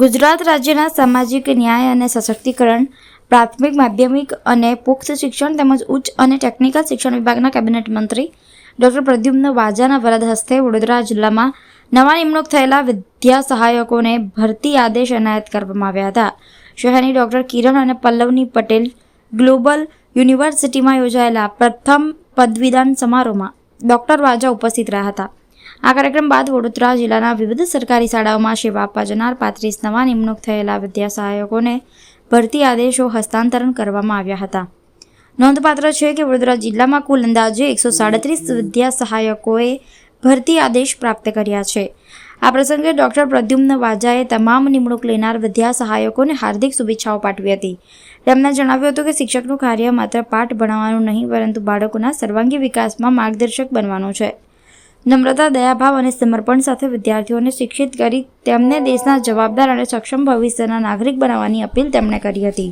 ગુજરાત રાજ્યના સામાજિક ન્યાય અને સશક્તિકરણ, પ્રાથમિક, માધ્યમિક અને પુખ્ત શિક્ષણ તેમજ ઉચ્ચ અને ટેકનિકલ શિક્ષણ વિભાગના કેબિનેટ મંત્રી ડૉક્ટર પ્રદ્યુમ્ન વાજાના વરદ હસ્તે વડોદરા જિલ્લામાં નવા નિમણૂક થયેલા વિદ્યા સહાયકોને ભરતી આદેશ એનાયત કરવામાં આવ્યા હતા. શહેરની ડૉક્ટર કિરણ અને પલ્લવની પટેલ ગ્લોબલ યુનિવર્સિટીમાં યોજાયેલા પ્રથમ પદવીદાન સમારોહમાં ડૉક્ટર વાજા ઉપસ્થિત રહ્યા હતા. આ કાર્યક્રમ બાદ વડોદરા જિલ્લાના વિવિધ સરકારી શાળાઓમાં સેવા આપવા જનાર પાંત્રીસ નવા નિમણૂક થયેલા વિદ્યા સહાયકોને ભરતી આદેશો હસ્તાંતરણ કરવામાં આવ્યા હતા. નોંધપાત્ર છે કે વડોદરા જિલ્લામાં કુલ અંદાજે એકસો સાડત્રીસ વિદ્યા સહાયકોએ ભરતી આદેશ પ્રાપ્ત કર્યા છે. આ પ્રસંગે ડોક્ટર પ્રદ્યુમ્ન વાજાએ તમામ નિમણૂક લેનાર વિદ્યા સહાયકોને હાર્દિક શુભેચ્છાઓ પાઠવી હતી. તેમણે જણાવ્યું હતું કે શિક્ષકનું કાર્ય માત્ર પાઠ ભણાવવાનું નહીં, પરંતુ બાળકોના સર્વાંગી વિકાસમાં માર્ગદર્શક બનવાનું છે. નમ્રતા, દયાભાવ અને સમર્પણ સાથે વિદ્યાર્થીઓને શિક્ષિત કરી તેમને દેશના જવાબદાર અને સક્ષમ ભવિષ્યના નાગરિક બનાવવાની અપીલ તેમણે કરી હતી.